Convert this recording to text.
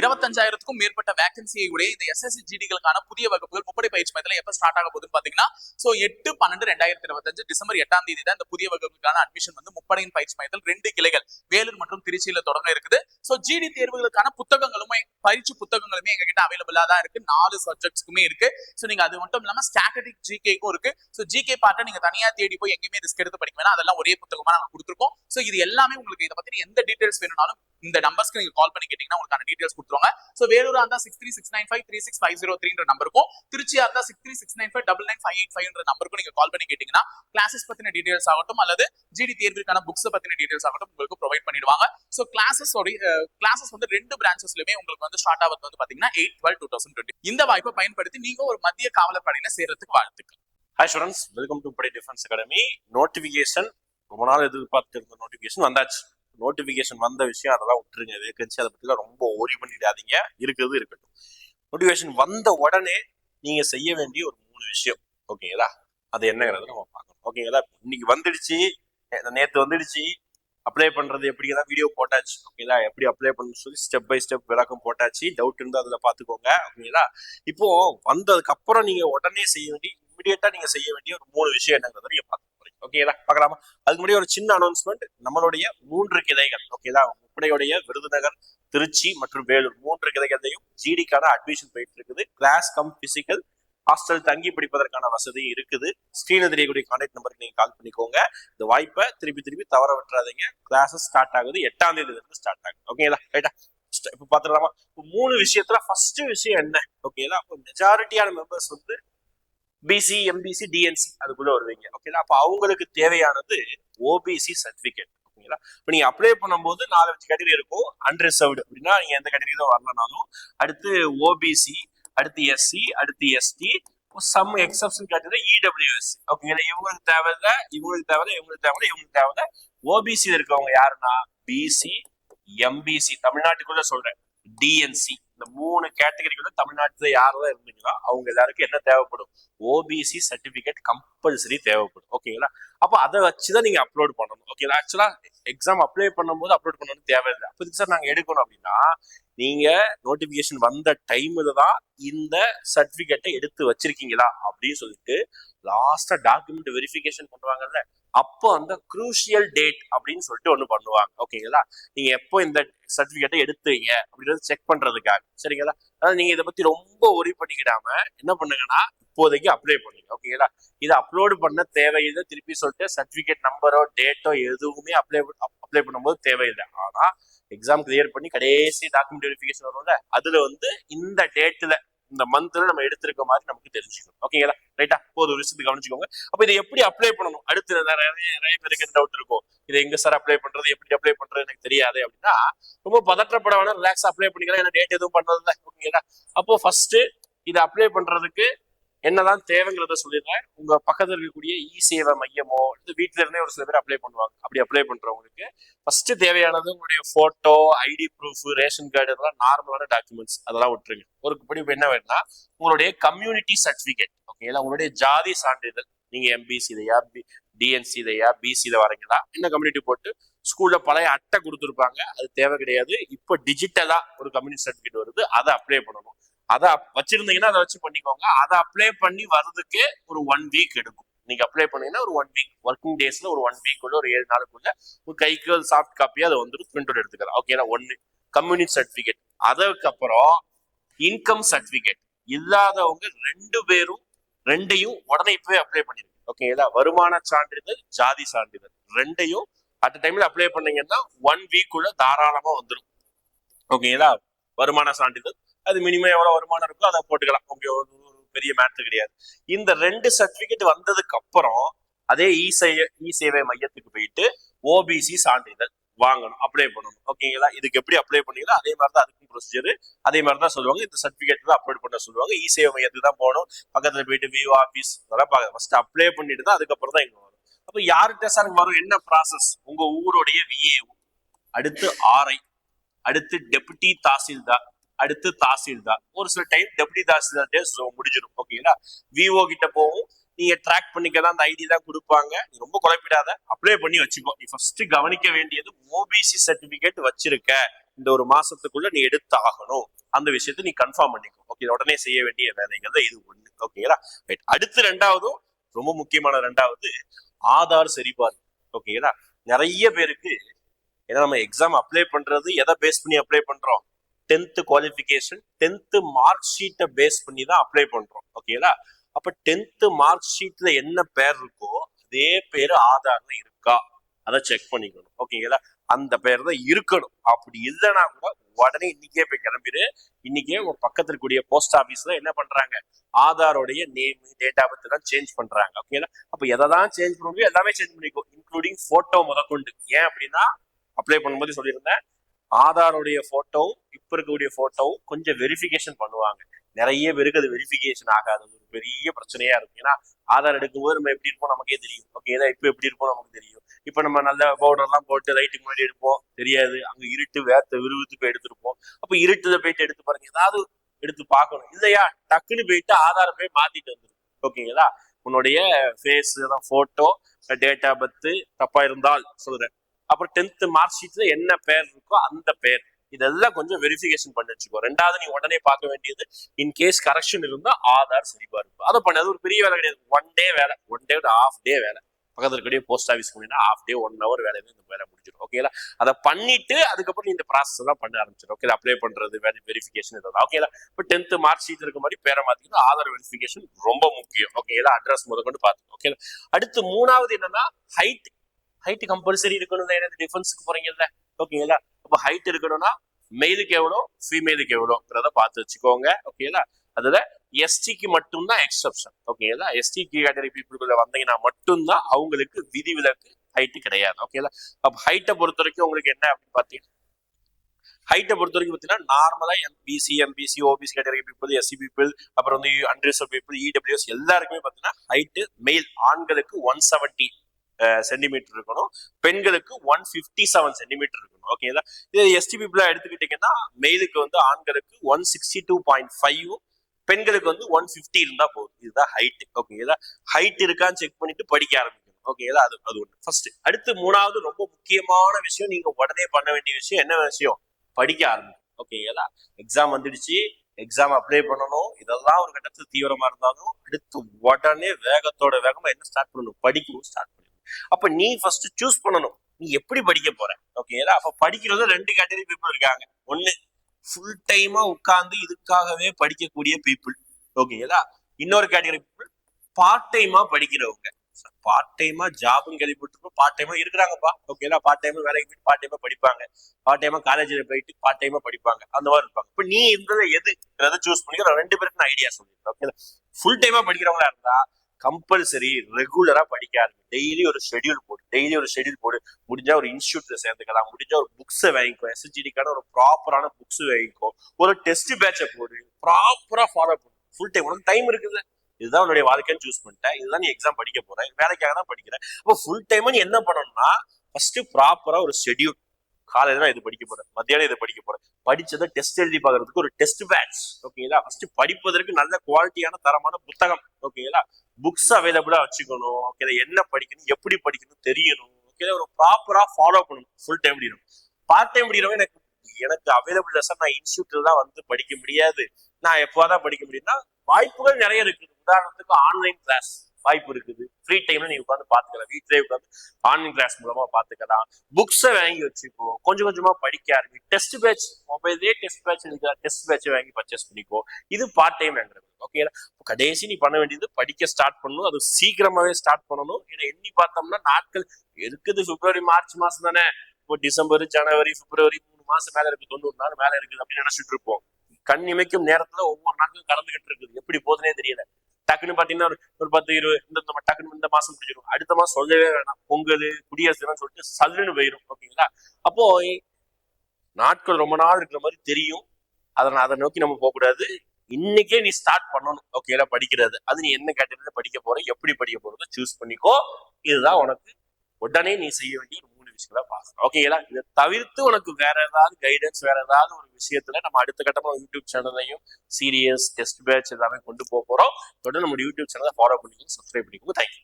இருபத்தஞ்சாயிரத்துக்கும் மேற்பட்ட வேகன்சியை உடைய இந்த எஸ்எஸ்சி ஜிடிகளுக்கான புதிய வகுப்புகள் முப்படை பயிற்சி மையத்தில் எப்போ ஸ்டார்ட் ஆக போகுதுன்னு பாத்தீங்கன்னா சோ எட்டு பன்னெண்டு ரெண்டாயிரத்தி இருபத்தஞ்சு டிசம்பர் எட்டாம் தேதி தான் இந்த புதிய வகுப்புக்கான அட்மிஷன் வந்து முப்படையின் பயிற்சி மையத்தில் ரெண்டு கிளைகள் வேலூர் மற்றும் திருச்சியில தொடங்க இருக்குது. சோ ஜிடி தேர்வுகளுக்கான புத்தகங்களுமே பயிற்சி புத்தகங்களுமே எங்க கிட்ட அவைலபிளா தான் இருக்கு. நாலு சப்ஜெக்ட்ஸ்க்குமே இருக்கு. சோ நீங்க அது மட்டும் இல்லாம ஸ்டாட்டிக் ஜிகேக்கும் இருக்கு. சோ ஜிகே பார்த்து நீங்க தனியா தேடி போய் எங்கேயுமே ரிஸ்க் எடுத்து படிக்க வேணாம். அதெல்லாம் ஒரே புத்தகமா நாங்க கொடுத்துருக்கோம். சோ இது எல்லாமே உங்களுக்கு இதை பத்தி எந்த டீடைல்ஸ் வேணும்னாலும் இந்த நம்பர்ஸ்க்கு நீங்க கால் பண்ணி கேட்டீங்கன்னா உங்களுக்கான டீடைல்ஸ் கொடுத்துருவாங்க. சோ வேலூரா இருந்தா six three six nine five three six five zero த்ரீன்ற நம்பருக்கும் திருச்சியா இருந்தா six three six nine five double nine five eight ஃபைவ்ன்ற நம்பருக்கும் நீங்க கால் பண்ணி கேட்டீங்கன்னா கிளாஸஸ் பத்தின டீடைல்ஸ் ஆகட்டும் அல்லது ஜிடி தேர்வுக்கான புக்ஸ் பத்தின டீடைல்ஸ் ஆகட்டும் உங்களுக்கு ப்ரொவைட் பண்ணிடுவாங்க. சோ கிளாஸஸ் கிளாஸஸ் வந்து ரெண்டு பிரான்ச்சஸ்லயுமே உங்களுக்கு வந்து ஸ்டார்ட் ஆகிறது வந்து பாத்தீங்கன்னா eight twelve two thousand twenty இந்த வாய்ப்பை பயன்படுத்தி நீங்க ஒரு மத்திய காவலப்படையில சேர்றதுக்கு வாழ்த்துக்கள். Hi students welcome to Padai defence academy notification ரொம்ப நாள் எதிர்பார்த்து இருந்த நோட்டிபிகேஷன் வந்தாச்சு. நோட்டிஃபிகேஷன் வந்த விஷயம் அதெல்லாம் விட்டுருங்க. வேகன்சி அதை பற்றிலாம் ரொம்ப ஓரி பண்ணிடாதீங்க. இருக்கிறது இருக்கட்டும். நோட்டிஃபிகேஷன் வந்த உடனே நீங்க செய்ய வேண்டிய ஒரு மூணு விஷயம். ஓகேங்களா அது என்னங்கிறத நம்ம பார்க்கணும். ஓகேங்களா இன்னைக்கு வந்துடுச்சு. நேற்று நேத்து வந்துடுச்சு. அப்ளை பண்றது எப்படி? தான் வீடியோ போட்டாச்சு. ஓகேங்களா எப்படி அப்ளை பண்ணணும்னு சொல்லி ஸ்டெப் பை ஸ்டெப் விளக்கம் போட்டாச்சு. டவுட் இருந்தால் அதில் பார்த்துக்கோங்க. ஓகேங்களா இப்போ வந்ததுக்கு அப்புறம் நீங்க உடனே செய்ய வேண்டிய இமிடியேட்டா நீங்க செய்ய வேண்டிய ஒரு மூணு விஷயம் என்னங்கிறத நீங்கள் பார்க்க ஓகேதா ஓகேங்களா பார்க்கலாமா? அதுக்கு முன்னாடி ஒரு சின்ன அனௌன்ஸ்மெண்ட் நம்மளுடைய மூன்று கிளைகள் ஓகேதா முப்படையுடைய விருதுநகர் திருச்சி மற்றும் வேலூர் மூன்று கிளைகளையும் ஜிடிக்கான அட்மிஷன் போயிட்டு இருக்குது. கிளாஸ் கம் பிசிக்கல் ஹாஸ்டல் தங்கி படிப்பதற்கான வசதி இருக்குது. ஸ்கிரீன் கான்டாக்ட் நம்பருக்கு நீங்க கால் பண்ணிக்கோங்க. இந்த வாய்ப்பை திருப்பி திருப்பி தவற விட்டுறாதீங்க. கிளாஸஸ் ஸ்டார்ட் ஆகுது எட்டாம் தேதியில இருந்து ஸ்டார்ட் ஆகுது ஓகேங்களா ரைட்டா இப்ப பாத்துடலாமா இப்போ மூணு விஷயத்துல ஃபர்ஸ்ட் விஷயம் என்ன? ஓகேங்களா அப்போ மெஜாரிட்டியான மெம்பர்ஸ் வந்து பிசி எம்பிசி டிஎன்சி அதுக்குள்ள வருவீங்க. ஓகேங்களா அப்ப அவங்களுக்கு தேவையானது ஓபிசி சர்டிபிகேட் ஓகேங்களா இப்ப நீங்க அப்ளை பண்ணும்போது நாலஞ்சு கேட்டகரி இருக்கும். அன்ரிசர்வ்டு அப்படின்னா நீங்க எந்த கேட்டகரி வரலனாலும் அடுத்து ஓபிசி அடுத்து எஸ்சி அடுத்து எஸ்டி சம் எக்ஸப்ஷன் கேட்டது இடபிள்யூஎஸ் ஓகேங்களா இவங்களுக்கு தேவையில்ல இவங்களுக்கு தேவையில்ல இவங்களுக்கு தேவையில்ல இவங்களுக்கு தேவையில்ல. ஓபிசி இருக்கவங்க யாருன்னா? பிசி எம்பிசி தமிழ்நாட்டுக்குள்ள சொல்றேன். டிஎன்சி இந்த மூணு கேட்டகரிக்குள்ள தமிழ்நாட்டுல யாரெல்லாம் இருந்தீங்களோ அவங்க எல்லாருக்கும் என்ன தேவைப்படும்? ஓபிசி சர்டிபிகேட் கம்பல்சரி தேவைப்படும். ஓகேங்களா அப்போ அதை வச்சு தான் நீங்கள் அப்லோட் பண்ணணும் ஓகேங்களா ஆக்சுவலாக எக்ஸாம் அப்ளை பண்ணும்போது அப்லோட் பண்ணணும் தேவையில்லை. அப்போ இதுக்கு சார் நாங்கள் எடுக்கணும் அப்படின்னா நீங்கள் நோட்டிஃபிகேஷன் வந்த டைமில் தான் இந்த சர்டிஃபிகேட்டை எடுத்து வச்சிருக்கீங்களா? அப்படின்னு சொல்லிட்டு லாஸ்ட்டாக டாக்குமெண்ட் வெரிஃபிகேஷன் பண்ணுவாங்கல்ல அப்போ அந்த குரூஷியல் டேட் அப்படின்னு சொல்லிட்டு ஒன்று பண்ணுவாங்க. ஓகேங்களா நீங்கள் எப்போ இந்த சர்டிபிகேட்டை எடுத்தீங்க அப்படின்றத செக் பண்ணுறதுக்காக சரிங்களா? அதாவது நீங்க இதை பத்தி ரொம்ப ஒரி பண்ணிக்கிடாம என்ன பண்ணுங்கன்னா இப்போதைக்கு அப்ளை பண்ணுங்க ஓகேங்களா இதை அப்லோடு பண்ண தேவையில்லை. திருப்பி சொல்லிட்டு சர்டிபிகேட் நம்பரோ டேட்டோ எதுவுமே அப்ளை அப்ளை பண்ணும்போது தேவையில்லை. ஆனா எக்ஸாம் கிளியர் பண்ணி கடைசி டாக்குமெண்ட் வெரிஃபிகேஷன் வரும்ல அதுல வந்து இந்த டேட்ல இந்த மந்த்ல நம்ம எடுத்திருக்க மாதிரி நமக்கு தெரிஞ்சுக்கணும். ஓகேங்களா ரைட்டா போது ஒரு விஷயத்தை கவனிச்சுக்கோங்க. அப்ப இதை எப்படி அப்ளை பண்ணணும்? அடுத்து நிறைய நிறைய பேருக்கு டவுட் இருக்கும். இதை எங்க சார் அப்ளை பண்றது? எப்படி அப்ளை பண்றது? எனக்கு தெரியாது அப்படின்னா ரொம்ப பதற்றப்பட வேணாம் ரிலாக்ஸ் அப்ளை பண்ணிக்கலாம். ஏன்னா டேட் எதுவும் பண்றது இல்லை ஓகேங்களா அப்போ ஃபர்ஸ்ட் இதை அப்ளை பண்றதுக்கு என்னதான் தேவைங்கிறத சொல்லிடுறேன். உங்க பக்கத்துல இருக்கக்கூடிய இ சேவை மையமோ இல்லை வீட்டுல இருந்தே ஒரு சில பேர் அப்ளை பண்ணுவாங்க. அப்படி அப்ளை பண்றவங்களுக்கு ஃபர்ஸ்ட் தேவையானது உங்களுடைய photo ID proof ration card இதெல்லாம் நார்மலான டாக்குமெண்ட்ஸ் அதெல்லாம் விட்டுருங்க. ஒரு படி என்ன வேணும்னா உங்களுடைய கம்யூனிட்டி சர்டிபிகேட் ஓகேங்களா உங்களுடைய ஜாதி சான்றிதழ் நீங்க எம்பிசி இதையா டிஎன்சி இதையா பிசி இதை வரீங்களா என்ன கம்யூனிட்டி போட்டு ஸ்கூல்ல பழைய அட்டை கொடுத்துருப்பாங்க. அது தேவை கிடையாது. இப்போ டிஜிட்டலா ஒரு கம்யூனிட்டி சர்டிபிகேட் வருது அதை அப்ளை பண்ணணும். அதை அப்- வச்சிருந்தீங்கன்னா அதை வச்சு பண்ணிக்கோங்க. அதை அப்ளை பண்ணி வர்றதுக்கு ஒரு ஒன் வீக் எடுக்கும். நீங்க அப்ளை பண்ணீங்கன்னா ஒரு ஒன் வீக் ஒர்க்கிங் டேஸ்ல ஒரு ஒன் வீக் உள்ள ஒரு ஏழு நாளுக்குள்ள உங்க கைக்கு சாஃப்ட் காப்பியா அதை வந்துட்டு பிரிண்ட் அவுட் எடுத்துக்கலாம். ஓகேனா ஒன்னு கம்யூனிட்டி சர்டிபிகேட் அதுக்கப்புறம் இன்கம் சர்டிபிகேட் இல்லாதவங்க ரெண்டு பேரும் ரெண்டையும் உடனே இப்பவே அப்ளை பண்ணிருக்கு ஓகேங்களா வருமான சான்றிதழ் ஜாதி சான்றிதழ். ரெண்டையும் அட் டைம்ல அப்ளை பண்ணீங்கன்னா ஒன் வீக் உள்ள தாராளமா வந்துடும் ஓகேங்களா வருமான சான்றிதழ் அது மினிமம் எவ்வளவு வருமானம் இருக்கோ அதை போட்டுக்கலாம். ஒரு பெரிய மேட்ரு கிடையாது. இந்த ரெண்டு சர்டிபிகேட் வந்ததுக்கு அப்புறம் அதே e இ சேவை இ e சேவை மையத்துக்கு போயிட்டு ஓபிசி சான்றிதழ் வாங்கணும் அப்ளை பண்ணணும். ஓகேங்களா இதுக்கு எப்படி அப்ளை பண்ணீங்களோ அதே மாதிரி தான் அதுக்கும் ப்ரொசீஜர் அதே மாதிரி தான் சொல்லுவாங்க. இந்த சர்டிஃபிகேட் தான் அப்லோட் பண்ண சொல்லுவாங்க. இ சேவை மையத்துக்கு தான் போகணும். பக்கத்துல போயிட்டு விவோ ஆபீஸ் அதெல்லாம் பார்க்க ஃபர்ஸ்ட் அப்ளை பண்ணிட்டு தான் அதுக்கப்புறம் தான் இங்கே வரும் அப்போ யார்கிட்ட சார் வரும்? என்ன ப்ராசஸ் உங்க ஊருடைய விஏஓ அடுத்து ஆர்ஐ அடுத்து டெபுட்டி தாசில்தார். அடுத்து தாசில்தார். ஒரு சில டைம் டெபுட்டி தாசில்தார் டே முடிஞ்சிடும் ஓகேங்களா விஓ கிட்ட போவோம். நீங்க ட்ராக் பண்ணிக்க தான் அந்த ஐடி தான் கொடுப்பாங்க. நீ ரொம்ப குழப்பிடாத. அப்ளை பண்ணி வச்சுக்கோ. நீ ஃபர்ஸ்ட் கவனிக்க வேண்டியது ஓபிசி சர்டிபிகேட் வச்சிருக்க. இந்த ஒரு மாசத்துக்குள்ள நீ எடுத்து ஆகணும் அந்த விஷயத்தை நீ கன்ஃபார்ம் பண்ணிக்கோ. ஓகே உடனே செய்ய வேண்டிய வேலைகள் தான் இது ஒண்ணு. ஓகேங்களா ரைட் அடுத்து ரெண்டாவதும் ரொம்ப முக்கியமான ரெண்டாவது ஆதார் சரிபார்ப்பு ஓகேங்களா நிறைய பேருக்கு ஏன்னா நம்ம எக்ஸாம் அப்ளை பண்றது எதை பேஸ் பண்ணி அப்ளை பண்றோம்? டென்த்து குவாலிஃபிகேஷன் டென்த்து மார்க் ஷீட்டை பேஸ் பண்ணி தான் அப்ளை பண்றோம். ஓகேங்களா அப்ப டென்த்து மார்க் ஷீட்ல என்ன பேர் இருக்கோ அதே பேர் ஆதாரில் இருக்கா? அதை செக் பண்ணிக்கணும். ஓகேங்களா அந்த பேர் தான் இருக்கணும். அப்படி இல்லைன்னா கூட உடனே இன்னைக்கே போய் கிளம்பிடு இன்னைக்கே உங்க பக்கத்துல கூடிய போஸ்ட் ஆபீஸ்ல என்ன பண்றாங்க? ஆதாரோடைய நேம் டேட் ஆஃப் பர்த் எல்லாம் சேஞ்ச் பண்றாங்க. ஓகேங்களா அப்ப எதை தான் சேஞ்ச் பண்ண முடியும் எல்லாமே சேஞ்ச் பண்ணிக்கோ இன்க்ளூடிங் போட்டோ முதற்கொண்டு. ஏன் அப்படின்னா அப்ளை பண்ணும்போது சொல்லியிருந்தேன் ஆதாரோடைய போட்டோவும் இப்ப இருக்கக்கூடிய போட்டோவும் கொஞ்சம் வெரிஃபிகேஷன் பண்ணுவாங்க. நிறைய பேருக்கு அது வெரிஃபிகேஷன் ஆகாது. ஒரு பெரிய பிரச்சனையா இருக்கும். ஏன்னா ஆதார் எடுக்கும்போது நம்ம எப்படி இருப்போம் நமக்கே தெரியும். ஓகே இப்ப எப்படி இருப்போம் நமக்கு தெரியும். இப்ப நம்ம நல்ல பவுடர் எல்லாம் போட்டு லைட்டுக்கு முன்னாடி எடுப்போம். தெரியாது. அங்க இருட்டு வேத்த விருவித்து போய் எடுத்திருப்போம். அப்ப இருட்டுல போயிட்டு எடுத்து பாருங்க. ஏதாவது எடுத்து பார்க்கணும். இல்லையா? டக்குன்னு போயிட்டு ஆதார் போய் மாத்திட்டு வந்துடும் ஓகேங்களா உன்னுடைய ஃபேஸ் போட்டோ ஃபோட்டோ டேட்டா பத்து தப்பா இருந்தால் சொல்றேன். அப்புறம் டென்த் மார்க் ஷீட்ல என்ன பேர் இருக்கோ அந்த பேர். இதெல்லாம் கொஞ்சம் வெரிஃபிகேஷன் பண்ணி வச்சுக்கோ. ரெண்டாவது நீ உடனே பார்க்க வேண்டியது இன் கேஸ் கரெக்ஷன் இருந்தால் ஆதார் சரிபார்ப்பு அதை பண்ண. அது ஒரு பெரிய வேலை கிடையாது. ஒன் டே வேலை. ஒன் டே ஹாஃப் டே வேலை. பக்கத்தில் இருக்கக்கூடிய போஸ்ட் ஆஃபீஸ் போனீங்கன்னா ஹாஃப் டே ஒன் ஹவர் வேலையில இந்த வேலை முடிஞ்சிடும் ஓகேங்களா அதை பண்ணிட்டு அதுக்கப்புறம் நீ இந்த ப்ராசஸ் எல்லாம் பண்ண ஆரம்பிச்சிடும் ஓகே அப்ளை பண்றது வெரிஃபிகேஷன் இதெல்லாம். ஓகேங்களா இப்போ டென்த் மார்க் ஷீட் இருக்க மாதிரி பேரை மாற்றிக்கணும் ஆதார் வெரிஃபிகேஷன் ரொம்ப முக்கியம். ஓகேங்களா அட்ரஸ் முதற்கொண்டு பார்த்து. ஓகேங்களா அடுத்து மூணாவது என்னன்னா ஹைட் ஹைட் கம்பல்சரி இருக்கணும் எனக்கு டிஃபென்ஸுக்கு போறீங்கல்ல? ஓகேங்களா அப்போ ஹைட் இருக்கணும்னா மெயிலுக்கு எவ்வளோ? ஃபீமேலுக்கு எவ்வளோங்கிறத பார்த்து வச்சுக்கோங்க. ஓகேங்களா அதுல எஸ்டிக்கு மட்டும்தான் எக்ஸப்ஷன் ஓகேங்களா எஸ்டி கேட்டகரி பீப்புளுக்குள்ள வந்தீங்கன்னா மட்டும்தான் அவங்களுக்கு விதிவிலக்கு ஹைட்டு கிடையாது. ஓகேங்களா அப்போ ஹைட்டை பொறுத்த வரைக்கும் உங்களுக்கு என்ன அப்படின்னு பார்த்தீங்கன்னா ஹைட்டை பொறுத்த வரைக்கும் பார்த்தீங்கன்னா நார்மலா MBC MBC OBC category people SC people அப்புறம் வந்து அன்ரிசர்வ் பீப்புள் இடபிள்யூஎஸ் எல்லாருக்குமே பார்த்தீங்கன்னா ஹைட்டு மெயில் ஆண்களுக்கு ஒன் செவன்டி சென்டிமீட்டர் இருக்கணும். பெண்களுக்கு ஒன் ஃபிஃப்டி செவன் சென்டிமீட்டர் இருக்கணும். ஓகேங்களா இது எஸ்டி பீப்புளா எடுத்துக்கிட்டீங்கன்னா மெயிலுக்கு வந்து ஆண்களுக்கு one sixty two point five பெண்களுக்கு வந்து ஒன் ஃபிஃப்டி இருந்தா போதும். இதுதான் ஹைட் ஓகேங்களா ஹைட் இருக்கான்னு செக் பண்ணிட்டு படிக்க ஆரம்பிக்கணும். ஓகேங்களா அது அது ஒன்று ஃபர்ஸ்ட் அடுத்து மூணாவது ரொம்ப முக்கியமான விஷயம் நீங்க உடனே பண்ண வேண்டிய விஷயம் என்ன விஷயம்? படிக்க ஆரம்பிக்கும் ஓகேங்களா எக்ஸாம் வந்துடுச்சு. எக்ஸாம் அப்ளை பண்ணணும். இதெல்லாம் ஒரு கட்டத்துல தீவிரமா இருந்தாலும் அடுத்து உடனே வேகத்தோட வேகமா என்ன ஸ்டார்ட் பண்ணணும்? படிக்கணும் ஸ்டார்ட் பண்ணணும். அப்ப நீ ஃபர்ஸ்ட் சூஸ் பண்ணணும். நீ எப்படி படிக்க போற? ஓகேங்களா அப்ப படிக்கிறது ரெண்டு கேட்டகரி பீப்புள் இருக்காங்க. ஒண்ணு ஃபுல் டைமா உட்கார்ந்து இதுக்காகவே படிக்கக்கூடிய பீப்புள் ஓகேங்களா இன்னொரு கேட்டகரி பீப்புள் பார்ட் டைமா படிக்கிறவங்க. பார்ட் டைமா ஜாபும் கேள்விப்பட்டிருப்போம். பார்ட் டைமா இருக்கிறாங்கப்பா. ஓகேங்களா பார்ட் டைமா வேலைக்கு போயிட்டு பார்ட் டைமா படிப்பாங்க. பார்ட் டைமா காலேஜ்ல போயிட்டு பார்ட் டைமா படிப்பாங்க. அந்த மாதிரி இருப்பாங்க. இப்ப நீ இருந்ததை எதுங்கிறத சூஸ் பண்ணிக்கிற நான் ரெண்டு பேருக்கு நான் ஐடியா சொல்லிடுறேன் ஓகேங்களா ஃபுல் டைமா படிக்கிறவங்களா இருந்தா கம்பல்சரி ரெகுலரா படிக்க ஆரம்பி டெய்லி ஒரு ஷெட்யூல் போடு டெய்லி ஒரு ஷெட்யூல் போடு. முடிஞ்சா ஒரு இன்ஸ்டியூட்ல சேர்ந்துக்கலாம். முடிஞ்சா ஒரு புக்ஸை வாங்கிக்கோ. எஸ்என்ஜிடிக்கான ஒரு ப்ராப்பரான புக்ஸ் வாங்கிக்கோ. ஒரு டெஸ்ட் பேட்சை போடு. ப்ராப்பரா ஃபாலோ பண்ணு. ஃபுல் டைம் உனக்கு டைம் இருக்குல்ல இதுதான் உன்னுடைய வாழ்க்கைன்னு சூஸ் பண்ணிட்டேன். இதுதான் நீ எக்ஸாம் படிக்க போற. வேலைக்காக தான் படிக்கிறேன் அப்போ ஃபுல் டைம் நீ என்ன பண்ணணும்னா ஃபர்ஸ்ட் ப்ராப்பரா ஒரு ஷெட்யூல் காலையில தான் இது படிக்க போறேன். மத்தியானம் இதை படிக்க போறேன். படிச்சதை டெஸ்ட் எழுதி பாக்குறதுக்கு ஒரு டெஸ்ட் பேட்ச் ஓகேங்களா ஃபர்ஸ்ட் படிப்பதற்கு நல்ல குவாலிட்டியான தரமான புத்தகம். ஓகேங்களா புக்ஸ் அவைலபிளா வச்சுக்கணும். ஓகே என்ன படிக்கணும்? எப்படி படிக்கணும்? தெரியணும். ஓகே ஒரு ப்ராப்பரா ஃபாலோ பண்ணணும். ஃபுல் டைம் படிக்கணும் பார்ட் டைம் படிக்கிறவங்க எனக்கு எனக்கு அவைலபிள் லெசன் நான் இன்ஸ்டியூட்ல தான் வந்து படிக்க முடியாது. நான் எப்போதான் படிக்க முடியும்னா வாய்ப்புகள் நிறைய இருக்குது. உதாரணத்துக்கு ஆன்லைன் கிளாஸ் வாய்ப்பு இருக்குது. ஃப்ரீ டைம்ல நீ உட்காந்து பாத்துக்கலாம் வீட்டிலே உட்காந்து ஆன்லைன் கிளாஸ் மூலமா பாத்துக்கலாம் புக்ஸை வாங்கி வச்சுக்கோ. கொஞ்சம் கொஞ்சமா படிக்க ஆரம்பி டெஸ்ட் பேட்ச் மொபைல்லே டெஸ்ட் பேட்ச் இருக்கா டெஸ்ட் பேட்சை வாங்கி பர்ச்சேஸ் பண்ணிக்கோ. இது பார்ட் டைம் வாங்குறது ஓகே கடைசி நீ பண்ண வேண்டியது படிக்க ஸ்டார்ட் பண்ணணும். அது சீக்கிரமாவே ஸ்டார்ட் பண்ணணும். ஏன்னா எண்ணி பார்த்தோம்னா நாட்கள் இருக்குது. பிப்ரவரி மார்ச் மாசம் தானே. இப்போ டிசம்பர் ஜனவரி பிப்ரவரி மூணு மாசம் மேல இருக்கு. தொண்ணூறு நாள் மேல இருக்குது அப்படின்னு நினைச்சிட்டு இருப்போம். கண் இமைக்கும் நேரத்துல ஒவ்வொரு நாட்களும் கலந்துகிட்டு இருக்குது. எப்படி போதுனே தெரியல. டக்குன்னு பாத்தீங்கன்னா ஒரு ஒரு பத்து இருபது இந்த டக்குன்னு இந்த மாசம் முடிஞ்சிடும். அடுத்த மாசம் சொல்லவே வேணாம். பொங்கல் குடியரசு தினம் சொல்லிட்டு சல்லுன்னு போயிடும் ஓகேங்களா? அப்போ நாட்கள் ரொம்ப நாள் இருக்கிற மாதிரி தெரியும். அதை அதை நோக்கி நம்ம போகக்கூடாது. இன்னைக்கே நீ ஸ்டார்ட் பண்ணணும். ஓகேல படிக்கிறது. அது நீ என்ன கேட்டகரியில படிக்க போற எப்படி படிக்க போறதோ சூஸ் பண்ணிக்கோ. இதுதான் உனக்கு உடனே நீ செய்ய வேண்டிய ஒரு மூணு பார்க்கணும் ஓகேங்களா இதை தவிர்த்து உனக்கு வேற ஏதாவது கைடன்ஸ் வேற ஏதாவது ஒரு விஷயத்துல நம்ம அடுத்த கட்டமா யூடியூப் சேனலையும் சீரியஸ் டெஸ்ட் பேட்ச் எல்லாமே கொண்டு போக போறோம். தொடர்ந்து நம்ம யூடியூப் சேனலை ஃபாலோ பண்ணிக்கோங்க சப்ஸ்கிரைப் பண்ணிக்கோங்க. தேங்க்யூ